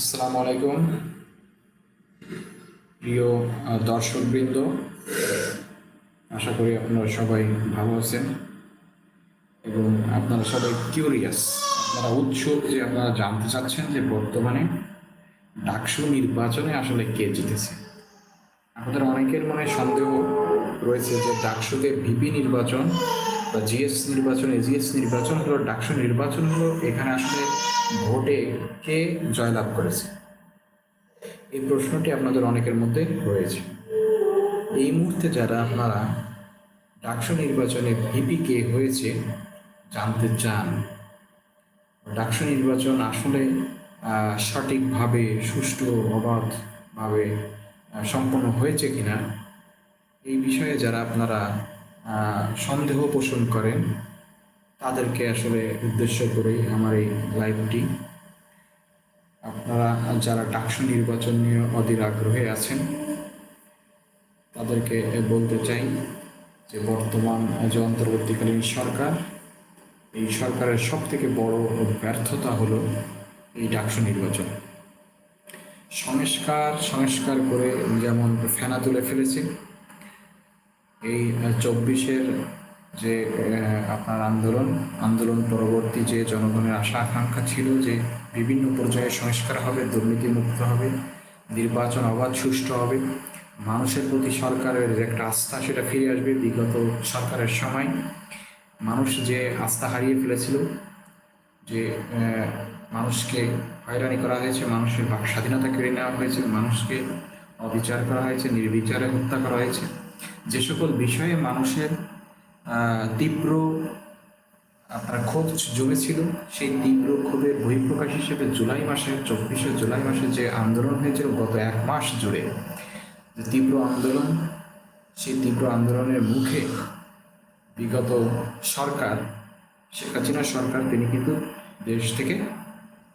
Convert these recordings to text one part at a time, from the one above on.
আসসালামু আলাইকুম। প্রিয় দর্শকবৃন্দ, আশা করি আপনারা সবাই ভালো আছেন এবং আপনারা সবাই কিউরিয়াস আপনারা উৎসুক যে আপনারা জানতে চাচ্ছেন যে বর্তমানে ডাকসু নির্বাচনে আসলে কে জিতেছে। আমাদের অনেকের মনে সন্দেহ রয়েছে যে ডাকসুতে ভিপি নির্বাচন বা জিএস নির্বাচন, এজিএস নির্বাচন হলো ডাকসু নির্বাচন হলো এখানে আসলে ভোটে কে জয়লাভ করেছে? এই প্রশ্নটি আপনাদের অনেকের মধ্যে রয়েছে। এই মুহূর্তে যারা আপনারা ডাকসু নির্বাচনে ভিপি কে হয়েছে জানতে চান, ডাকসু নির্বাচন আসলে সঠিকভাবে, সুষ্ঠু, অবাধভাবে সম্পন্ন হয়েছে কিনা, এই বিষয়ে যারা আপনারা সন্দেহ পোষণ করেন তাদেরকে আসলে উদ্দেশ্য করেই আমার এই লাইভটি আপনারা যারা ডাকসু নির্বাচন নিয়ে অধীর আগ্রহে আছেন, তাদেরকে বলতে চাই যে বর্তমান যে অন্তর্বর্তীকালীন সরকার, এই সরকারের সব থেকে বড় ব্যর্থতা হলো এই ডাকসু নির্বাচন। সংস্কার সংস্কার করে যেমন ফেনা তুলে ফেলেছে, এই চব্বিশের যে আপনার আন্দোলন আন্দোলন পরবর্তী যে জনগণের আশা, আকাঙ্ক্ষা ছিল যে বিভিন্ন পর্যায়ে সংস্কার হবে, দুর্নীতিমুক্ত হবে, নির্বাচন অবাধ সুষ্ঠু হবে, মানুষের প্রতি সরকারের যে একটা আস্থা সেটা ফিরে আসবে বিগত সরকারের সময়। মানুষ যে আস্থা হারিয়ে ফেলেছিল, যে মানুষকে হয়রানি করা হয়েছে, মানুষের বাক স্বাধীনতা কেড়ে নেওয়া হয়েছে, মানুষকে অবিচার করা হয়েছে, নির্বিচারে হত্যা করা হয়েছে, যে সকল বিষয়ে মানুষের তীব্র আপনার ক্ষোভ জমেছিল। সেই তীব্র ক্ষোভের বহিঃপ্রকাশ হিসেবে জুলাই মাসে চব্বিশে জুলাই মাসে যে আন্দোলন হয়েছিল গত এক মাস জুড়ে, যে তীব্র আন্দোলন, সেই তীব্র আন্দোলনের মুখে বিগত সরকার, শেখ হাসিনা সরকার, তিনি কিন্তু দেশ থেকে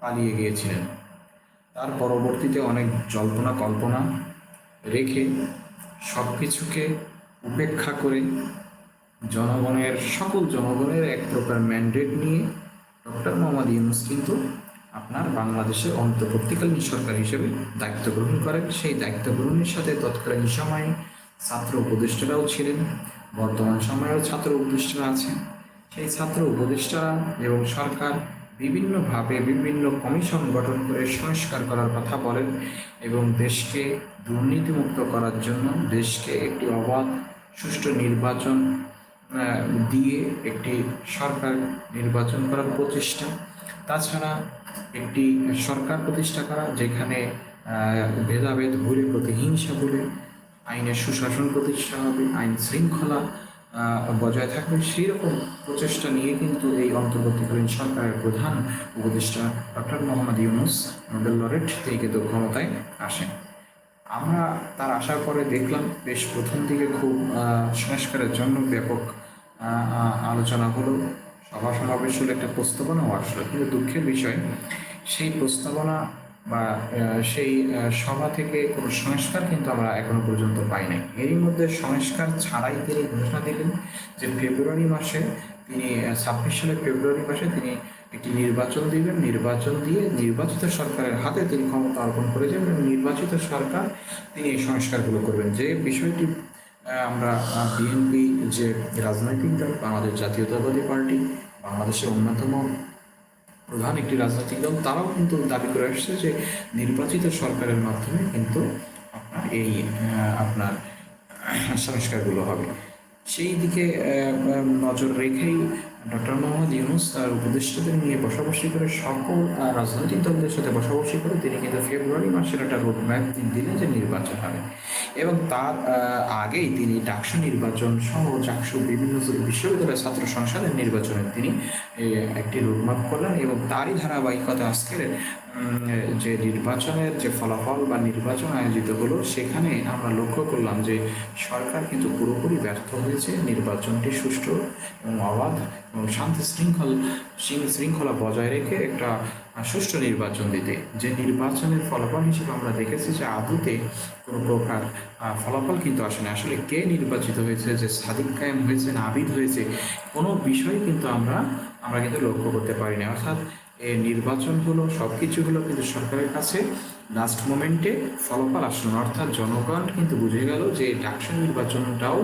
পালিয়ে গিয়েছিলেন। তার পরবর্তীতে অনেক জল্পনা কল্পনা রেখে সব কিছুকে উপেক্ষা করে জনগণের, সকল জনগণের এক প্রকার ম্যান্ডেট নিয়ে ডক্টর মোহাম্মদ ইউনুস কিন্তু আপনার বাংলাদেশের অন্তর্বর্তীকালীন সরকার হিসেবে দায়িত্ব গ্রহণ করেন। সেই দায়িত্ব গ্রহণের সাথে তৎকালীন সময়ে ছাত্র উপদেষ্টারাও ছিলেন, বর্তমান সময়েও ছাত্র উপদেষ্টারা আছেন। সেই ছাত্র উপদেষ্টারা এবং সরকার বিভিন্নভাবে বিভিন্ন কমিশন গঠন করে সংস্কার করার কথা বলেন এবং দেশকে দুর্নীতিমুক্ত করার জন্য, দেশকে একটি অবাধ, সুষ্ঠু নির্বাচন দিয়ে একটি সরকার নির্বাচন করার প্রচেষ্টা। তাছাড়া একটি সরকার প্রতিষ্ঠা করা যেখানে ভেদাভেদ, ভুলে, প্রতিহিংসা বলে আইনের সুশাসন প্রতিষ্ঠা হবে, আইন শৃঙ্খলা বজায় থাকবে সেই রকম প্রচেষ্টা নিয়ে কিন্তু এই অন্তর্বর্তীকালীন সরকারের প্রধান উপদেষ্টা doctor Mohammad Yunus Nobel laureate থেকে ক্ষমতায় আসেন। আমরা তার আসার পরে দেখলাম, বেশ প্রথম দিকে খুব সংস্কারের জন্য ব্যাপক আলোচনা হলো। সভা সমাবেশ হলো একটা প্রস্তাবনাও আসলো, কিন্তু দুঃখের বিষয়, সেই প্রস্তাবনা বা সেই সভা থেকে কোনো সংস্কার কিন্তু আমরা এখনও পর্যন্ত পাই নাই। এরই মধ্যে সংস্কার ছাড়াই তিনি ঘোষণা দিলেন যে ফেব্রুয়ারি মাসে তিনি ছাব্বিশ সালের ফেব্রুয়ারি মাসে তিনি একটি নির্বাচন দিবেন, নির্বাচন দিয়ে নির্বাচিত সরকারের হাতে তিনি ক্ষমতা অর্পণ করে যাবেন এবং নির্বাচিত সরকার তিনি এই সংস্কারগুলো করবেন। যে বিষয়টি আমরা বিএনপি যে রাজনৈতিক দল, বাংলাদেশ জাতীয়তাবাদী পার্টি, বাংলাদেশের অন্যতম প্রধান একটি রাজনৈতিক দল, তারাও কিন্তু দাবি করে আসছে যে নির্বাচিত সরকারের মাধ্যমে কিন্তু আপনার এই আপনার সংস্কারগুলো হবে। সেই দিকে নজর রেখেই ডক্টর মোহাম্মদ ইউনুস তার উপদেষ্টাদের নিয়ে বসাবসি করে সকল রাজনৈতিক দলদের সাথে বসাবসি করে তিনি কিন্তু ফেব্রুয়ারি মাসের একটা রোড ম্যাপ দিলেন যে নির্বাচন হবে। এবং তার আগেই তিনি ডাকসু নির্বাচন সহ ডাকসু বিভিন্ন বিশ্ববিদ্যালয়ের ছাত্র সংসদের নির্বাচনে তিনি একটি রোডম্যাপ করলেন এবং তারই ধারাবাহিকতা আজকের যে নির্বাচনের যে ফলাফল বা নির্বাচন আয়োজিত হলো, সেখানে আমরা লক্ষ্য করলাম যে সরকার কিন্তু পুরোপুরি ব্যর্থ হয়েছে, নির্বাচনটি সুষ্ঠু এবং অবাধ শান্তি শৃঙ্খল শৃঙ্খলা বজায় রেখে একটা সুষ্ঠু নির্বাচন দিতে। যে নির্বাচনের ফলাফল হিসেবে আমরা দেখেছি যে আদতে কোনো প্রকার ফলাফল কিন্তু আসেনি। আসলে কে নির্বাচিত হয়েছে, যে সাদিক কায়েম হয়েছে না আবিদ হয়েছে, কোনো বিষয় কিন্তু আমরা আমরা কিন্তু লক্ষ্য করতে পারি না অর্থাৎ এই নির্বাচনগুলো সব কিছুগুলো কিন্তু সরকারের কাছে লাস্ট মোমেন্টে ফলাফল আসলো না। অর্থাৎ জনগণ কিন্তু বুঝে গেল যে ডাকসু নির্বাচনটাও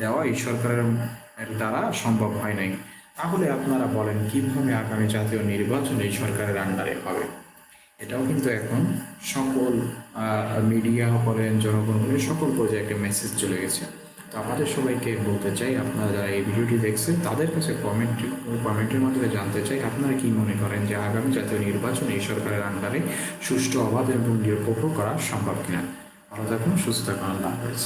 দেওয়া এই সরকারের দ্বারা সম্ভব হয় নাই। তাহলে আপনারা বলেন কীভাবে আগামী জাতীয় নির্বাচন এই সরকারের আন্ডারে হবে? এটাও কিন্তু এখন সকল মিডিয়া বলেন, জনগণ বলেন, সকল পর্যায়ে একটা মেসেজ চলে গেছে। তো আমাদের সবাইকে বলতে চাই, আপনারা যারা এই ভিডিওটি দেখছেন, তাদের কাছে কমেন্ট কমেন্টের মাধ্যমে জানতে চাই, আপনারা কি মনে করেন যে আগামী জাতীয় নির্বাচন এই সরকারের আন্ডারে সুষ্ঠু অবাধ এবং নিরপেক্ষ করা সম্ভব কিনা? ভালো থাকুন, সুস্থ থাকুন, আল্লাহ হাফেজ।